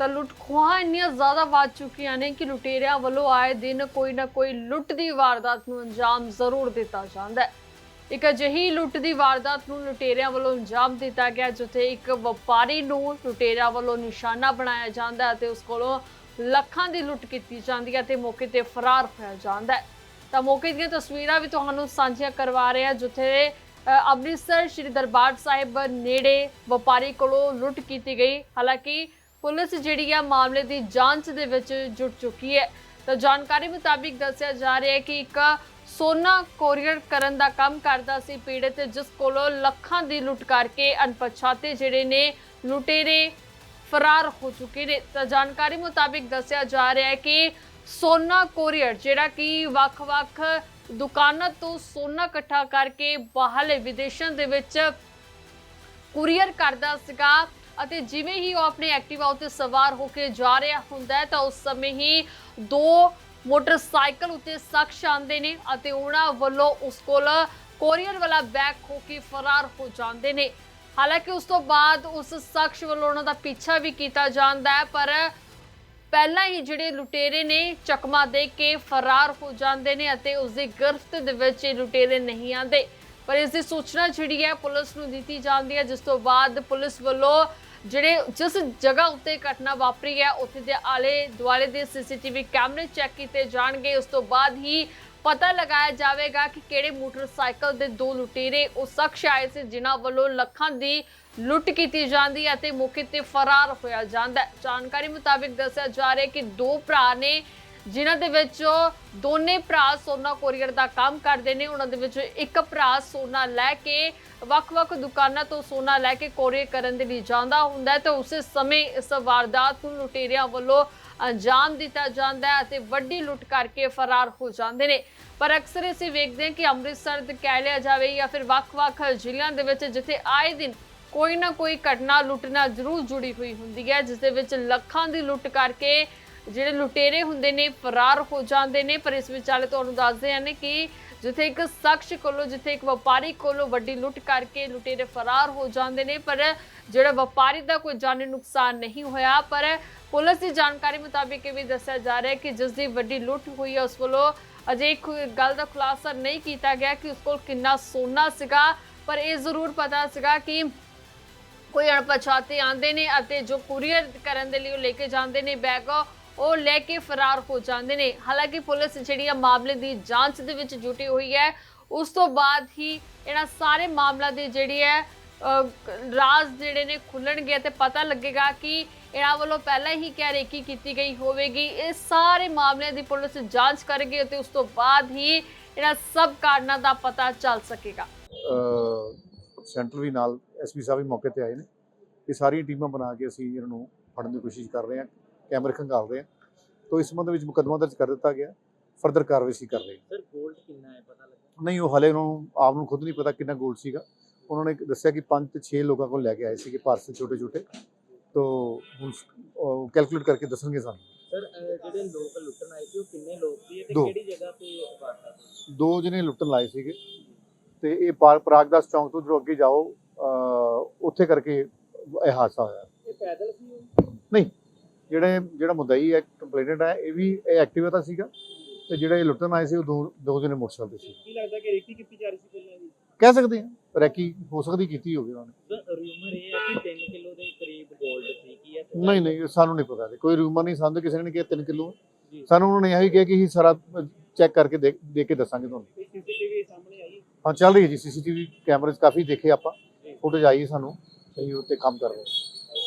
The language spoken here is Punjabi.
ਤਾਂ ਲੁੱਟ ਖੋਹਾਂ ਇੰਨੀਆਂ ਜ਼ਿਆਦਾ ਵੱਧ ਚੁੱਕੀਆਂ ਨੇ ਕਿ ਲੁਟੇਰਿਆਂ ਵੱਲੋਂ ਆਏ ਦਿਨ ਕੋਈ ਨਾ ਕੋਈ ਲੁੱਟ ਦੀ ਵਾਰਦਾਤ ਨੂੰ ਅੰਜਾਮ ਜ਼ਰੂਰ ਦਿੱਤਾ ਜਾਂਦਾ ਹੈ। ਇੱਕ ਅਜਿਹੀ ਲੁੱਟ ਦੀ ਵਾਰਦਾਤ ਨੂੰ ਲੁਟੇਰਿਆਂ ਵੱਲੋਂ ਅੰਜਾਮ ਦਿੱਤਾ ਗਿਆ, ਜਿੱਥੇ ਇੱਕ ਵਪਾਰੀ ਨੂੰ ਲੁਟੇਰਿਆਂ ਵੱਲੋਂ ਨਿਸ਼ਾਨਾ ਬਣਾਇਆ ਜਾਂਦਾ ਹੈ ਤੇ ਉਸ ਕੋਲੋਂ ਲੱਖਾਂ ਦੀ ਲੁੱਟ ਕੀਤੀ ਜਾਂਦੀ ਹੈ ਤੇ ਮੌਕੇ ਤੇ ਫਰਾਰ ਹੋਇਆ ਜਾਂਦਾ ਹੈ। ਤਾਂ ਮੌਕੇ ਦੀਆਂ ਤਸਵੀਰਾਂ ਵੀ ਤੁਹਾਨੂੰ ਸਾਂਝੀਆਂ ਕਰਵਾ ਰਹੇ ਹਾਂ, ਜਿੱਥੇ ਅੰਮ੍ਰਿਤਸਰ ਸ਼੍ਰੀ ਦਰਬਾਰ ਸਾਹਿਬ ਨੇੜੇ ਵਪਾਰੀ ਕੋਲੋਂ ਲੁੱਟ ਕੀਤੀ ਗਈ। ਹਾਲਾਂਕਿ ਪੁਲਿਸ ਜਿਹੜੀ ਆ ਮਾਮਲੇ ਦੀ ਜਾਂਚ ਦੇ ਵਿੱਚ ਜੁਟ ਚੁੱਕੀ ਹੈ। ਤਾਂ ਜਾਣਕਾਰੀ ਮੁਤਾਬਿਕ ਦੱਸਿਆ ਜਾ ਰਿਹਾ ਹੈ ਕਿ ਇੱਕ ਸੋਨਾ ਕੋਰੀਅਰ ਕਰਨ ਦਾ ਕੰਮ ਕਰਦਾ ਸੀ ਪੀੜਤ, ਜਿਸ ਕੋਲੋਂ ਲੱਖਾਂ ਦੀ ਲੁੱਟ ਕਰਕੇ ਅਣਪਛਾਤੇ ਜਿਹੜੇ ਨੇ ਲੁਟੇਰੇ ਫਰਾਰ ਹੋ ਚੁੱਕੇ ਨੇ। ਤਾਂ ਜਾਣਕਾਰੀ ਮੁਤਾਬਿਕ ਦੱਸਿਆ ਜਾ ਰਿਹਾ ਹੈ ਕਿ ਸੋਨਾ ਕੋਰੀਅਰ, ਜਿਹੜਾ ਕਿ ਵੱਖ-ਵੱਖ ਦੁਕਾਨਾਂ ਤੋਂ ਸੋਨਾ ਇਕੱਠਾ ਕਰਕੇ ਬਾਹਰਲੇ ਵਿਦੇਸ਼ਾਂ ਦੇ ਵਿੱਚ ਕੁਰੀਅਰ ਕਰਦਾ ਸੀਗਾ ਅਤੇ ਜਿਵੇਂ ਹੀ ਉਹ ਆਪਣੇ ਐਕਟਿਵਾ ਉੱਤੇ ਸਵਾਰ ਹੋ ਕੇ ਜਾ ਰਿਹਾ ਹੁੰਦਾ ਤਾਂ ਉਸ ਸਮੇਂ ਹੀ ਦੋ ਮੋਟਰਸਾਈਕਲ ਉੱਤੇ ਸ਼ਖਸ ਆਉਂਦੇ ਨੇ ਅਤੇ ਉਹਨਾਂ ਵੱਲੋਂ ਉਸ ਕੋਲ ਕੋਰੀਅਰ ਵਾਲਾ ਬੈਗ ਖੋ ਕੇ ਫਰਾਰ ਹੋ ਜਾਂਦੇ ਨੇ। ਹਾਲਾਂਕਿ ਉਸ ਤੋਂ ਬਾਅਦ ਉਸ ਸ਼ਖਸ ਵੱਲੋਂ ਉਹਨਾਂ ਦਾ ਪਿੱਛਾ ਵੀ ਕੀਤਾ ਜਾਂਦਾ ਹੈ, ਪਰ ਪਹਿਲਾਂ ਹੀ ਜਿਹੜੇ ਲੁਟੇਰੇ ਨੇ ਚਕਮਾ ਦੇ ਕੇ ਫਰਾਰ ਹੋ ਜਾਂਦੇ ਨੇ ਅਤੇ ਉਸ ਦੀ ਗ੍ਰਿਫਤ ਦੇ ਵਿੱਚ ਇਹ ਲੁਟੇਰੇ ਨਹੀਂ ਆਉਂਦੇ। ਪਰ ਇਸ ਦੀ ਸੂਚਨਾ ਜਿਹੜੀ ਹੈ, ਪੁਲਿਸ ਨੂੰ ਦਿੱਤੀ ਜਾਂਦੀ ਹੈ, ਜਿਸ ਤੋਂ ਬਾਅਦ ਪੁਲਿਸ ਵੱਲੋਂ ਜਿਹੜੇ ਜਿਸ ਜਗ੍ਹਾ ਉੱਤੇ ਘਟਨਾ ਵਾਪਰੀ ਹੈ, ਉੱਥੇ ਦੇ ਆਲੇ ਦੁਆਲੇ ਦੇ ਸੀਸੀਟੀਵੀ ਕੈਮਰੇ ਚੈੱਕ ਕੀਤੇ ਜਾਣਗੇ। ਉਸ ਤੋਂ ਬਾਅਦ ਹੀ ਪਤਾ ਲਗਾਇਆ ਜਾਵੇਗਾ ਕਿ ਕਿਹੜੇ ਮੋਟਰਸਾਈਕਲ ਦੇ ਦੋ ਲੁਟੇਰੇ ਉਹ ਸ਼ਖਸ ਆਏ ਸੀ, ਜਿਨ੍ਹਾਂ ਵੱਲੋਂ ਲੱਖਾਂ ਦੀ ਲੁੱਟ ਕੀਤੀ ਜਾਂਦੀ ਹੈ ਅਤੇ ਮੌਕੇ ਤੇ ਫਰਾਰ ਹੋਇਆ ਜਾਂਦਾ ਹੈ। ਜਾਣਕਾਰੀ ਮੁਤਾਬਿਕ ਦੱਸਿਆ ਜਾ ਰਿਹਾ ਹੈ ਕਿ ਦੋ ਭਰਾ ਨੇ ਜਿਨ੍ਹਾਂ ਦੇ ਵਿੱਚ ਦੋਨੇ ਭਰਾ ਸੋਨਾ ਕੋਰੀਅਰ ਦਾ ਕੰਮ ਕਰਦੇ ਨੇ। ਉਹਨਾਂ ਦੇ ਵਿੱਚ ਇੱਕ ਭਰਾ ਸੋਨਾ ਲੈ ਕੇ ਵੱਖ-ਵੱਖ ਦੁਕਾਨਾਂ ਤੋਂ ਸੋਨਾ ਲੈ ਕੇ ਕੋਰੀਅਰ ਕਰਨ ਦੇ ਲਈ ਜਾਂਦਾ ਹੁੰਦਾ ਹੈ ਤੇ ਉਸੇ ਸਮੇਂ ਇਸ ਵਾਰਦਾਤ ਨੂੰ ਲੁਟੇਰਿਆਂ ਵੱਲੋਂ ਅੰਜਾਮ ਦਿੱਤਾ ਜਾਂਦਾ ਹੈ ਅਤੇ ਵੱਡੀ ਲੁੱਟ ਕਰਕੇ ਫਰਾਰ ਹੋ ਜਾਂਦੇ ਨੇ। ਪਰ ਅਕਸਰ ਅਸੀਂ ਵੇਖਦੇ ਹਾਂ ਕਿ ਅੰਮ੍ਰਿਤਸਰ ਦੇ ਕਹਿ ਲਿਆ ਜਾਵੇ ਜਾਂ ਫਿਰ ਵੱਖ-ਵੱਖ ਜ਼ਿਲ੍ਹਿਆਂ ਦੇ ਵਿੱਚ ਜਿੱਥੇ ਆਏ ਦਿਨ ਕੋਈ ਨਾ ਕੋਈ ਘਟਨਾ ਲੁੱਟ ਨਾਲ ਜ਼ਰੂਰ ਜੁੜੀ ਹੋਈ ਹੁੰਦੀ ਹੈ, ਜਿਸ ਦੇ ਵਿੱਚ ਲੱਖਾਂ ਦੀ ਲੁੱਟ ਕਰਕੇ ਜਿਹੜੇ ਲੁਟੇਰੇ ਹੁੰਦੇ ਨੇ, ਫਰਾਰ ਹੋ ਜਾਂਦੇ ਨੇ, ਪਰ ਇਸ ਵਿਚਾਲੇ ਤੁਹਾਨੂੰ ਦੱਸਦੇ ਹਨ ਕਿ ਜਿੱਥੇ ਇੱਕ ਸ਼ਖਸ ਕੋਲੋਂ, ਜਿੱਥੇ ਇੱਕ ਵਪਾਰੀ ਕੋਲੋਂ ਵੱਡੀ ਲੁੱਟ ਕਰਕੇ ਲੁਟੇਰੇ ਫਰਾਰ ਹੋ ਜਾਂਦੇ ਨੇ, ਪਰ ਜਿਹੜਾ ਵਪਾਰੀ ਦਾ ਕੋਈ ਜਾਨੀ ਨੁਕਸਾਨ ਨਹੀਂ ਹੋਇਆ, ਪਰ ਪੁਲਿਸ ਦੀ ਜਾਣਕਾਰੀ ਮੁਤਾਬਿਕ ਇਹ ਵੀ ਦੱਸਿਆ ਜਾ ਰਿਹਾ ਹੈ ਕਿ ਜਿਸ ਦੀ ਵੱਡੀ ਲੁੱਟ ਹੋਈ ਹੈ, ਉਸ ਵੱਲੋਂ ਅਜੇ ਇੱਕ ਗੱਲ ਦਾ ਖੁਲਾਸਾ ਨਹੀਂ ਕੀਤਾ ਗਿਆ ਕਿ ਉਸ ਕੋਲ ਕਿੰਨਾ ਸੋਨਾ ਸੀਗਾ, ਪਰ ਇਹ ਜ਼ਰੂਰ ਪਤਾ ਸੀਗਾ ਕਿ ਕੋਈ ਅਣਪਛਾਤੇ ਆਂਦੇ ਨੇ ਅਤੇ ਜੋ ਕੁਰੀਅਰ ਕਰਨ ਦੇ ਲਈ ਉਹ ਲੈ ਕੇ ਜਾਂਦੇ ਨੇ ਬੈਗ ਉਹ ਲੈ ਕੇ ਫਰਾਰ ਹੋ ਜਾਂਦੇ ਨੇ। ਹਾਲਾਂਕਿ ਪੁਲਿਸ ਜਿਹੜੀ ਆ ਮਾਮਲੇ ਦੀ ਜਾਂਚ ਦੇ ਵਿੱਚ ਜੁਟੀ ਹੋਈ ਹੈ, ਉਸ ਤੋਂ ਬਾਅਦ ਹੀ ਇਹਨਾਂ ਸਾਰੇ ਮਾਮਲਾ ਦੀ ਜਿਹੜੀ ਹੈ ਰਾਜ਼ ਜਿਹੜੇ ਨੇ ਖੁੱਲਣਗੇ ਤੇ ਪਤਾ ਲੱਗੇਗਾ ਕਿ ਇਹਨਾਂ ਵੱਲੋਂ ਪਹਿਲਾਂ ਹੀ ਕਹਿ ਰੇਕੀ ਕੀਤੀ ਗਈ ਹੋਵੇਗੀ। ਇਹ ਸਾਰੇ ਮਾਮਲਿਆਂ ਦੀ ਪੁਲਿਸ ਜਾਂਚ ਕਰੇਗੀ ਅਤੇ ਉਸ ਤੋਂ ਬਾਅਦ ਹੀ ਇਹਨਾਂ ਸਭ ਕਾਰਨਾਂ ਦਾ ਪਤਾ ਚੱਲ ਸਕੇਗਾ। ਸੈਂਟਰ ਵੀ ਨਾਲ ਐਸਪੀ ਸਾਹਿਬ ਵੀ ਮੌਕੇ ਤੇ ਆਏ ਨੇ। ਇਹ ਸਾਰੀਆਂ ਟੀਮਾਂ ਬਣਾ ਕੇ ਅਸੀਂ ਇਹਨਾਂ ਨੂੰ ਫੜਨ ਦੀ ਕੋਸ਼ਿਸ਼ ਕਰ ਰਹੇ ਹਾਂ। ਕੈਮਰੇ ਖੰਗਾਲ ਰਹੇ ਹਾਂ ਤੋਂ ਇਸ ਸੰਬੰਧ ਵਿੱਚ ਮੁਕੱਦਮਾ ਦਰਜ ਕਰ ਦਿੱਤਾ ਗਿਆ। ਫਰਦਰ ਕਾਰਵਾਈ ਅਸੀਂ ਕਰ ਰਹੇ ਹਾਂ। ਸਰ 골ਡ ਕਿੰਨਾ ਹੈ ਪਤਾ ਲੱਗਾ? ਨਹੀਂ ਉਹ ਹਲੇ ਉਹਨਾਂ ਨੂੰ ਆਪ ਨੂੰ ਖੁਦ ਨਹੀਂ ਪਤਾ ਕਿੰਨਾ ਗੋਲਡ ਸੀਗਾ। ਉਹਨਾਂ ਨੇ ਦੱਸਿਆ ਕਿ 5 ਤੇ 6 ਲੋਕਾਂ ਕੋਲ ਲੈ ਕੇ ਆਏ ਸੀਗੇ ਪਾਰਸਲ ਛੋਟੇ ਛੋਟੇ ਤੋਂ ਹੁਣ ਕੈਲਕੂਲੇਟ ਕਰਕੇ ਦੱਸਣਗੇ ਸਾਨੂੰ। ਸਰ ਅਹ, ਜਿਹੜੇ ਲੋਕ ਲੁੱਟਣ ਆਏ ਸੀ ਉਹ ਕਿੰਨੇ ਲੋਕ ਸੀ ਤੇ ਦੋ। ਕਿਹੜੀ ਜਗ੍ਹਾ ਤੇ ਵਾਰਦਾਤ ਹੋਈ? ਦੋ ਜਣੇ ਲੁੱਟਣ ਲਾਏ ਸੀਗੇ। ਤੇ ਇਹ ਪਾਰ ਪ੍ਰਾਗਦਾਸ ਚੌਂਕ ਤੋਂ ਜਦੋਂ ਅੱਗੇ ਜਾਓ ਅਹ, ਉੱਥੇ ਕਰਕੇ ਇਹ ਹਾਦਸਾ ਹੋਇਆ। ਇਹ ਪੈਦਲ ਸੀ ਉਹ? ਜਿਹੜੇ ਜਿਹੜਾ ਮੁਦਈ ਹੈ ਕੰਪਲੇਨਟ ਹੈ ਇਹ ਵੀ ਇਹ ਐਕਟਿਵਾ ਤਾਂ ਸੀਗਾ ਤੇ ਜਿਹੜੇ ਲੁੱਟਣ ਆਏ ਸੀ ਉਹ ਦੋ ਦੋ ਜਣੇ ਮੋਟਰਸਾਈਕਲ ਤੇ ਸੀ। ਕੀ ਲੱਗਦਾ ਕਿ ਰੇਕੀ ਕੀਤੀ ਜਾ ਰਹੀ ਸੀ ਪਹਿਲਾਂ ਵੀ ਕਹਿ ਸਕਦੇ ਹਾਂ ਰੈਕੀ ਹੋ ਸਕਦੀ ਕੀਤੀ ਹੋਵੇ ਉਹਨਾਂ ਨੇ। ਸਰ ਰਿਊਮਰ ਇਹ ਹੈ ਕਿ 3 ਕਿਲੋ ਦੇ ਕਰੀਬ 골ਡ ਸੀ ਕੀ ਹੈ? ਨਹੀਂ ਨਹੀਂ ਸਾਨੂੰ ਨਹੀਂ ਪਤਾ ਕੋਈ ਰੂਮਰ ਨਹੀਂ ਸਾਨੂੰ ਕਿਸੇ ਨੇ ਕਿਹਾ 3 ਕਿਲੋ। ਜੀ। ਸਾਨੂੰ ਉਹਨਾਂ ਨੇ ਇਹ ਕਿਹਾ ਕਿ ਅਸੀਂ ਸਾਰਾ ਚੈੱਕ ਕਰਕੇ ਦੇਖ ਦੇਖ ਕੇ ਦੱਸਾਂਗੇ ਤੁਹਾਨੂੰ। ਸੀਸੀਟੀਵੀ ਸਾਹਮਣੇ ਆਈ? ਹਾਂ ਚੱਲ ਰਹੀ ਹੈ ਜੀ ਸੀਸੀਟੀਵੀ ਕੈਮਰੇ ਕਾਫੀ ਦੇਖੇ ਆਪਾਂ ਫੁਟੇਜ ਆਈ ਸਾਨੂੰ ਅਸੀਂ ਉੱਤੇ ਕੰਮ ਕਰ ਰਹੇ ਹਾਂ।